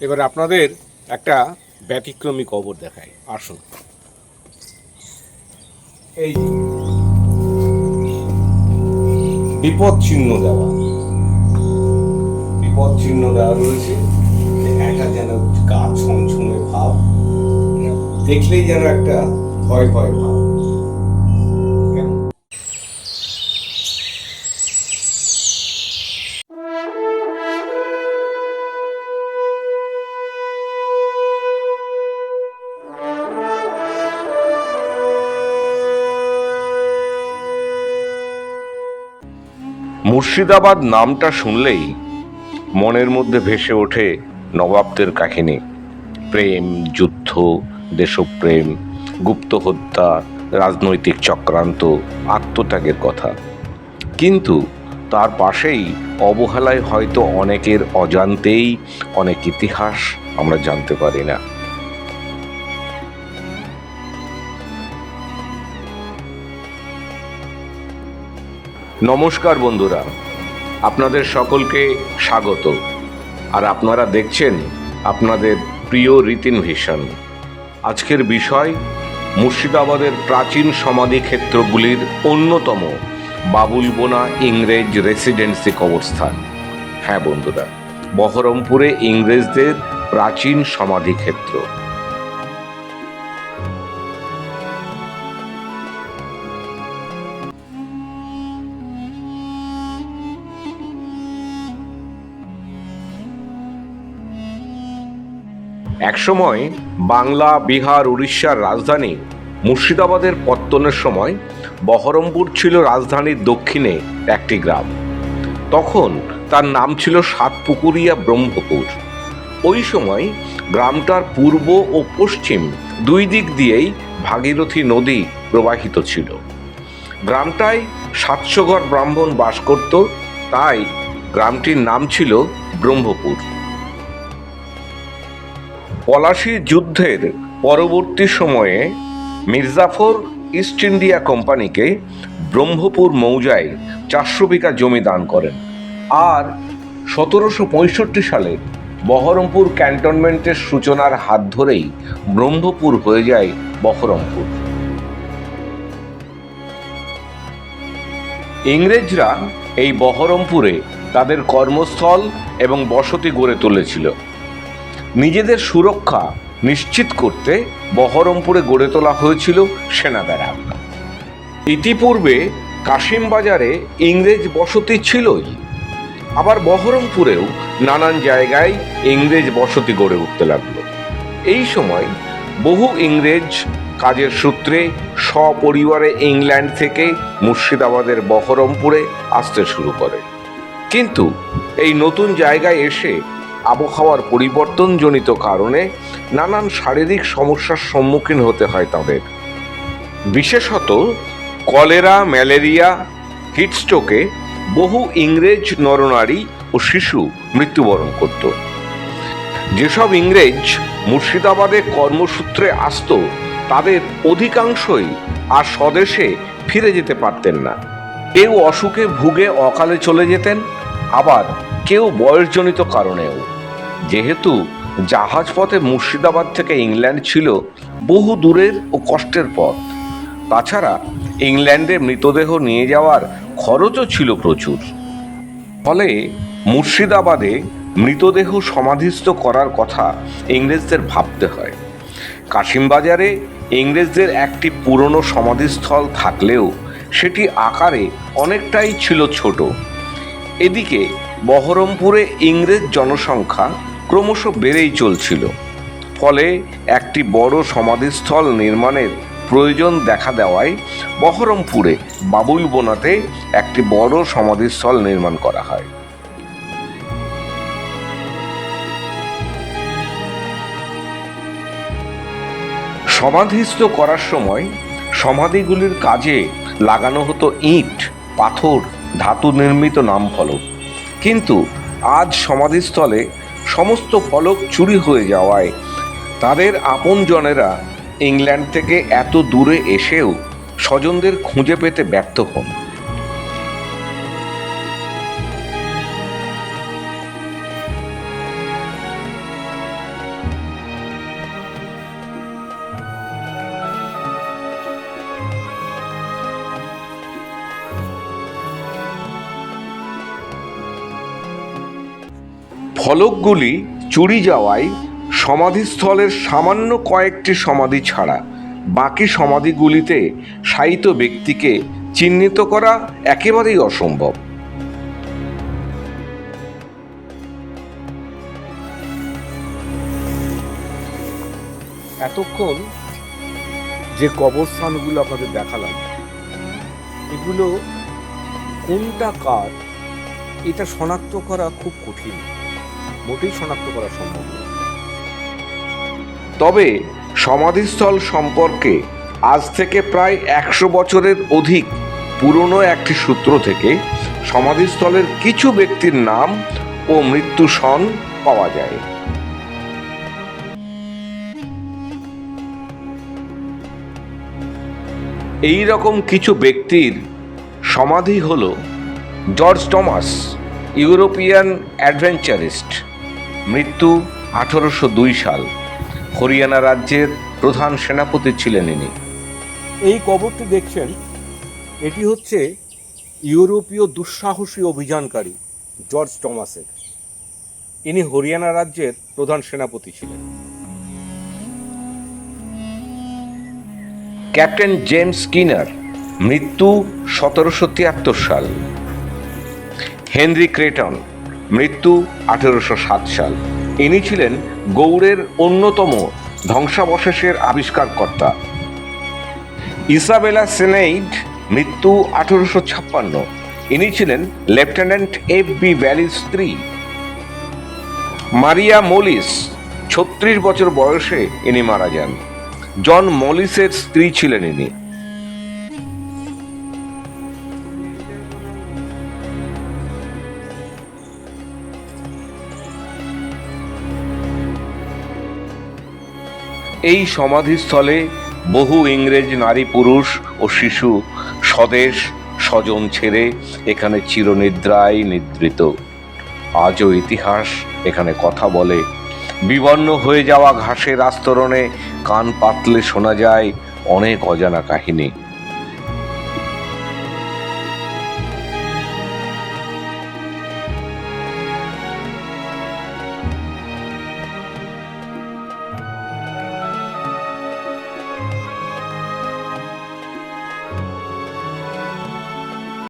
এবার আপনাদের একটা ব্যতিক্রমী কবর দেখায় আসুন। এই বিপদ চিহ্ন দেওয়া। বিপদ চিহ্ন দেওয়া রয়েছে। একটা যেন গা ছমছমে ভাব, দেখলেই যেন একটা ভয় ভয় ভাব। মুর্শিদাবাদ নামটা শুনলেই মনের মধ্যে ভেসে ওঠে নবাবদের কাহিনী। প্রেম, যুদ্ধ, দেশপ্রেম, গুপ্ত হত্যা, রাজনৈতিক চক্রান্ত, আত্মত্যাগের কথা। কিন্তু তার পাশেই অবহেলায় হয়তো অনেকের অজান্তেই অনেক ইতিহাস আমরা জানতে পারি না। নমস্কার বন্ধুরা, আপনাদের সকলকে স্বাগত। আর আপনারা দেখছেন আপনাদের প্রিয় রীতিন ভিশন আজকের বিষয়, মুর্শিদাবাদের প্রাচীন সমাধি ক্ষেত্রগুলির অন্যতম বাবুলবোনা ইংরেজ রেসিডেন্সি কবরস্থান। হ্যাঁ বন্ধুরা, বহরমপুরে ইংরেজদের প্রাচীন সমাধি একসময় বাংলা, বিহার, উড়িষ্যার রাজধানী মুর্শিদাবাদের পত্তনের সময় বহরমপুর ছিল রাজধানীর দক্ষিণে একটি গ্রাম। তখন তার নাম ছিল সাতপুকুরিয়া ব্রহ্মপুর। ওই সময় গ্রামটার পূর্ব ও পশ্চিম দুই দিক দিয়েই ভাগীরথী নদী প্রবাহিত ছিল। গ্রামটায় সাতশো ঘর ব্রাহ্মণ বাস করত, তাই গ্রামটির নাম ছিল ব্রহ্মপুর। পলাশী যুদ্ধের পরবর্তী সময়ে মির্জাফর ইস্ট ইন্ডিয়া কোম্পানিকে ব্রহ্মপুর মৌজায় চারশো বিঘা জমি দান করেন। আর সতেরোশো পঁয়ষট্টি সালে বহরমপুর ক্যান্টনমেন্টের সূচনার হাত ধরেই ব্রহ্মপুর হয়ে যায় বহরমপুর। ইংরেজরা এই বহরমপুরে তাদের কর্মস্থল এবং বসতি গড়ে তুলেছিল। নিজেদের সুরক্ষা নিশ্চিত করতে বহরমপুরে গড়ে তোলা হয়েছিল সেনা ব্যারাক ইতিপূর্বে কাশিমবাজারে ইংরেজ বসতি ছিলই। আবার বহরমপুরেও নানান জায়গায় ইংরেজ বসতি গড়ে উঠতে লাগল। এই সময় বহু ইংরেজ কাজের সূত্রে সপরিবারে ইংল্যান্ড থেকে মুর্শিদাবাদের বহরমপুরে আসতে শুরু করে। কিন্তু এই নতুন জায়গায় এসে আবহাওয়ার পরিবর্তনজনিত কারণে নানান শারীরিক সমস্যার সম্মুখীন হতে হয় তাদের। বিশেষত কলেরা, ম্যালেরিয়া, হিটস্ট্রোকে বহু ইংরেজ নরনারী ও শিশু মৃত্যুবরণ করত। যেসব ইংরেজ মুর্শিদাবাদে কর্মসূত্রে আসত, তাদের অধিকাংশই আর স্বদেশে ফিরে যেতে পারতেন না। কেউ অসুখে ভুগে অকালে চলে যেতেন, আবার কেউ বয়সজনিত কারণেও। যেহেতু জাহাজ পথে মুর্শিদাবাদ থেকে ইংল্যান্ড ছিল বহু দূরের ও কষ্টের পথ। তাছাড়া ইংল্যান্ডে মৃতদেহ নিয়ে যাওয়ার খরচও ছিল প্রচুর। ফলে মুর্শিদাবাদে মৃতদেহ সমাধিস্থ করার কথা ইংরেজদের ভাবতে হয়। কাশিমবাজারে ইংরেজদের একটি পুরনো সমাধিস্থল থাকলেও সেটি আকারে অনেকটাই ছিল ছোট। এদিকে বহরমপুরে ইংরেজ জনসংখ্যা ক্রমশ বেড়েই চলছিল। ফলে একটি বড় সমাধিস্থল নির্মাণের প্রয়োজন দেখা দেওয়ায় বহরমপুরে বাবুল বোনাতে একটি বড় সমাধিস্থল নির্মাণ করা হয়। সমাধিস্থ করার সময় সমাধিগুলির কাজে লাগানো হতো ইট, পাথর, ধাতু নির্মিত নাম ফলক কিন্তু আজ সমাধিস্থলে সমস্ত ফলক চুরি হয়ে যাওয়ায় তাদের আপনজনেরা ইংল্যান্ড থেকে এত দূরে এসেও স্বজনদের খুঁজে পেতে ব্যর্থ হন। ফলকগুলি চুরি যাওয়ায় সমাধিস্থলের সামান্য কয়েকটি সমাধি ছাড়া বাকি সমাধিগুলিতে শায়িত ব্যক্তিকে চিহ্নিত করা একেবারেই অসম্ভব। এতক্ষণ যে কবরস্থানগুলো আপনাদের দেখালাম, এগুলো কোনটা কার, এটা শনাক্ত করা খুব কঠিন। মোটেই শনাক্ত করা সম্ভব তবে সমাধিস্থল সম্পর্কে আজ থেকে প্রায় একশো বছরের অধিক পুরনো একটি সূত্র থেকে সমাধিস্থলের কিছু ব্যক্তির নাম ও মৃত্যু সন পাওয়া যায়। এই রকম কিছু ব্যক্তির সমাধি হল জর্জ টমাস, ইউরোপিয়ান অ্যাডভেঞ্চারিস্ট। মৃত্যু আঠারোশো দুই সাল। হরিয়ানা রাজ্যের প্রধান সেনাপতি ছিলেন ইনি। এই কবরটি দেখছেন এটি হচ্ছে ইউরোপীয় দুঃসাহসী অভিযানকারী জর্জ টমাসের। ইনি হরিয়ানা রাজ্যের প্রধান সেনাপতি ছিলেন। ক্যাপ্টেন জেমস কিনার মৃত্যু সতেরোশো তিয়াত্তর সাল। হেনরি ক্রেটন মৃত্যু আঠেরোশো সাত সাল। ইনি ছিলেন গৌড়ের অন্যতম ধ্বংসাবশেষের আবিষ্কারকর্তা। ইসাবেলা সেনেইড মৃত্যু আঠেরোশো ছাপ্পান্ন। ইনি ছিলেন লেফটেন্যান্ট এফ বি ভ্যালির স্ত্রী। মারিয়া মলিস ছত্রিশ বছর বয়সে ইনি মারা যান। জন মলিসের স্ত্রী ছিলেন ইনি। এই সমাধিস্থলে বহু ইংরেজ নারী পুরুষ ও শিশু, স্বদেশ, স্বজন ছেড়ে এখানে চিরনিদ্রায় নিদ্রিত। আজও ইতিহাস এখানে কথা বলে। বিবর্ণ হয়ে যাওয়া ঘাসের আস্তরণে কান পাতলে শোনা যায় অনেক অজানা কাহিনী।